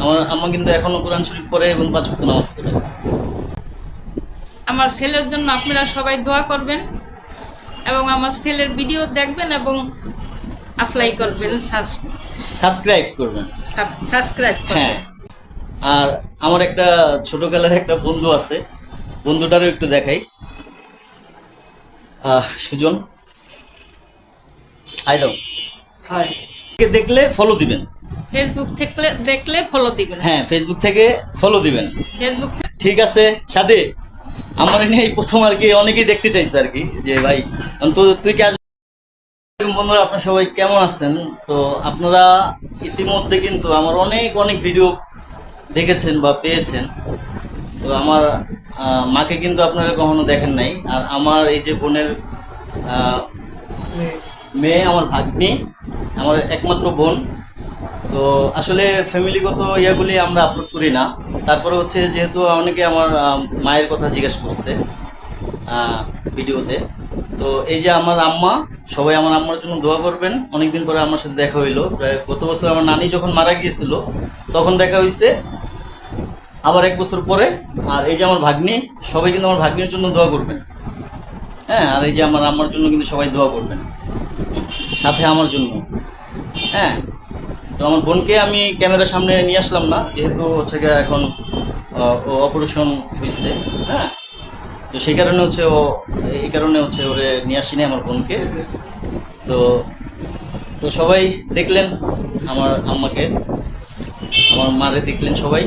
আমার আম্মা কিন্তু এখনও কোরআন শরীফ পড়ে এবং পাঁচ ওয়াক্ত নামাজ পড়ে। আমার ছেলের জন্য আপনারা সবাই দোয়া করবেন এবং আমার ছেলের ভিডিও দেখবেন এবং অ্যাপ্লাই করবেন সাবস্ক্রাইব করবেন। সাবস্ক্রাইব হ্যাঁ। আর আমার একটা ছোটবেলার একটা বন্ধু আছে বন্ধুটারও একটু দেখাই। আহ, সুজন। আই দাও হাই কে দেখলে ফলো দিবেন। ফেসবুক থেকে দেখলে ফলো দিবেন। হ্যাঁ ফেসবুক থেকে ফলো দিবেন। ফেসবুক ঠিক আছে সাথে আমার এই প্রথম আর কি অনেকেই দেখতে চাইছে আর কি যে ভাই তো তুই কি আসবি বন্ধুরা আপনার সবাই কেমন আছেন? তো আপনারা ইতিমধ্যে কিন্তু আমার অনেক অনেক ভিডিও দেখেছেন বা পেয়েছেন। তো আমার মাকে কিন্তু আপনারা কখনো দেখেন নাই। আর আমার এই যে বোনের মেয়ে আমার ভাগ্নি আমার একমাত্র বোন তো আসলে ফ্যামিলিগত ইয়াগুলি আমরা আপলোড করি না। তারপরে হচ্ছে যেহেতু অনেকে আমার মায়ের কথা জিজ্ঞেস করছে ভিডিওতে। তো এই যে আমার আম্মা, সবাই আমার আম্মার জন্য দোয়া করবেন। অনেকদিন পরে আমার সাথে দেখা হইল। প্রায় গত বছর আমার নানি যখন মারা গিয়েছিল, তখন দেখা হয়েছে আবার এক বছর পরে, আর এই যে আমার ভাগ্নি, সবাই কিন্তু আমার ভাগ্নির জন্য দোয়া করবেন। হ্যাঁ আর এই যে আমার আম্মার জন্য কিন্তু সবাই দোয়া করবেন। সাথে আমার জন্য। হ্যাঁ তো আমার বোনকে আমি ক্যামেরার সামনে নিয়ে আসলাম না, যেহেতু হচ্ছে গিয়ে এখন অপারেশন হয়েছে হ্যাঁ? তো সেই কারণে হচ্ছে ও, এই কারণে হচ্ছে ওরে নিয়ে আসিনি আমার বোনকে। তো তো সবাই দেখলেন আমার আম্মাকে, আমার মারে দেখলেন সবাই।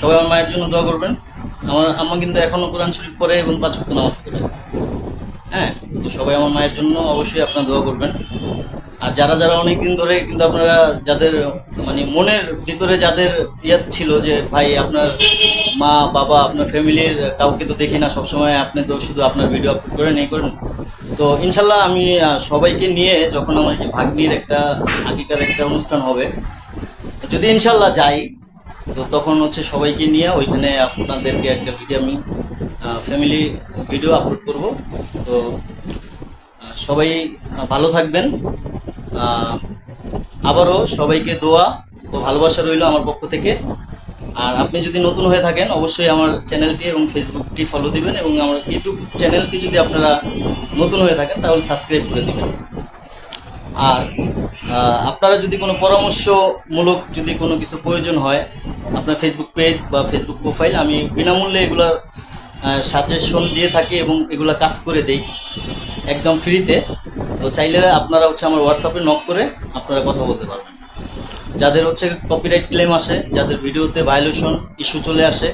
সবাই আমার মায়ের জন্য দোয়া করবেন। আমার আম্মা কিন্তু এখনও কোরআন শরীফ পড়ে এবং পাঁচ নামাজ পড়ে। হ্যাঁ তো সবাই আমার মায়ের জন্য অবশ্যই আপনার দোয়া করবেন। আর যারা যারা অনেক দিন ধরে কিন্তু আপনারা যাদের মানে মনের ভিতরে যাদের ইয়ে ছিল যে, ভাই, আপনার মা, বাবা, আপনার ফ্যামিলির কাউকে তো দেখি না সবসময়, আপনি তো শুধু আপনার ভিডিও আপলোড করেন, এই করেন। তো ইনশাল্লাহ আমি সবাইকে নিয়ে যখন আমার এই ভাগ্নির একটা, আগেকার একটা অনুষ্ঠান হবে, যদি ইনশাল্লাহ যাই, তো তখন হচ্ছে সবাইকে নিয়ে ওইখানে আপনাদেরকে একটা ভিডিও আমি ফ্যামিলি ভিডিও আপলোড করব। তো সবাই ভালো থাকবেন। আবারও সবাইকে দোয়া ও ভালোবাসা রইল আমার পক্ষ থেকে। আর আপনি যদি নতুন হয়ে থাকেন, অবশ্যই আমার চ্যানেলটি এবং ফেসবুকটি ফলো দিবেন এবং আমার ইউটিউব চ্যানেলটি যদি আপনারা নতুন হয়ে থাকেন, তাহলে সাবস্ক্রাইব করে দিবেন। আর আপনারা যদি কোনো পরামর্শমূলক যদি কোনো কিছু প্রয়োজন হয়, আপনার ফেসবুক পেজ বা ফেসবুক প্রোফাইল আমি বিনামূল্যে এগুলো সাজেশন দিয়ে থাকি এবং এগুলো কাজ করে দেই, একদম ফ্রিতে তো চাইলে আপনারা হচ্ছে আমার হোয়াটসঅ্যাপে নক করে আপনারা কথা বলতে পারবেন। যাদের হচ্ছে কপিরাইট ক্লেম আসে, যাদের ভিডিওতে ভায়োলেশন ইস্যু চলে আসে,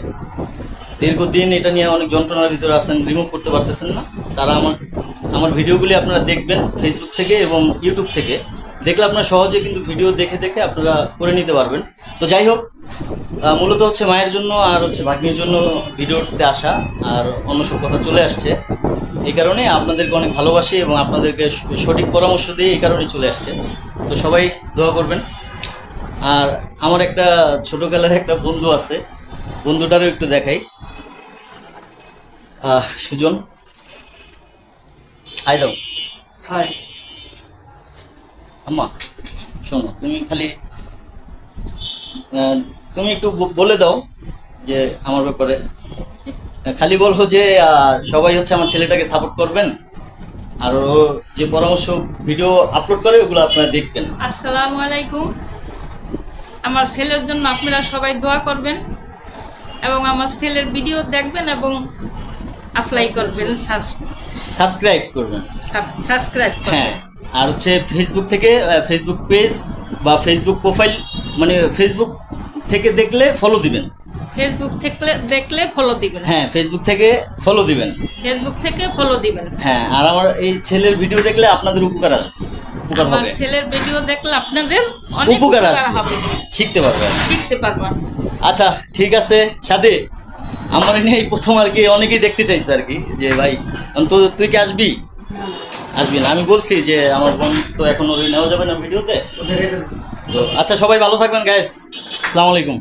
দীর্ঘদিন এটা নিয়ে অনেক যন্ত্রণার ভিতরে আছেন রিমুভ করতে পারতেছেন না। তারা আমার আমার ভিডিওগুলি আপনারা দেখবেন ফেসবুক থেকে এবং ইউটিউব থেকে। দেখলে আপনারা সহজে কিন্তু ভিডিও দেখে দেখে আপনারা করে নিতে পারবেন। তো যাই হোক মূলত হচ্ছে মায়ের জন্য আর হচ্ছে ভাগ্নির জন্য ভিডিওতে আসা আর অন্য সব কথা চলে আসছে। এই কারণে আপনাদেরকে অনেক ভালোবাসি এবং আপনাদেরকে সঠিক পরামর্শ দিয়ে এই কারণেই চলে আসছে। তো সবাই দোয়া করবেন। আর আমার একটা ছোটবেলার একটা বন্ধু আছে বন্ধুটারও একটু দেখাই। সুজন। হাই দাও। হাই আম্মা শোনো তুমি খালি তুমি একটু বলে দাও যে আমার ব্যাপারে। খালি বলব যে সবাই হচ্ছে আমার ছেলেটাকে সাপোর্ট করবেন। আর ও যে পরামর্শ ভিডিও আপলোড করে ওগুলো আপনারা দেখবেন। আসসালামু আলাইকুম। আমার ছেলের জন্য আপনারা সবাই দোয়া করবেন এবং আমার ছেলের ভিডিও দেখবেন এবং অ্যাপ্লাই করবেন সাবস্ক্রাইব করবেন। সাবস্ক্রাইব হ্যাঁ আর হচ্ছে ফেসবুক থেকে ফেসবুক পেজ বা ফেসবুক প্রোফাইল মানে ফেসবুক থেকে দেখলে ফলো দিবেন। ফেসবুক থেকে দেখলে ফলো দিবেন। হ্যাঁ ফেসবুক থেকে ফলো দিবেন। ফেসবুক থেকে ফলো দিবেন। হ্যাঁ আর আমার এই ছেলের ভিডিও দেখলে আপনাদের উপকার আসবে উপকার হবে। ছেলের ভিডিও দেখলে আপনাদের অনেক উপকার হবে। শিখতে পারবেন শিখতে পারবেন আচ্ছা ঠিক আছে সাথে আমার নিয়ে এই প্রথম আর কি অনেকেই দেখতে চাইছে আর কি যে ভাই তো তুই কি আসবি? আসবি না। আমি বলছি যে আমার বোন তো এখন ওই নেওয়া যাবে না ভিডিওতে। তো আচ্ছা সবাই ভালো থাকবেন গাইস আসসালামু আলাইকুম।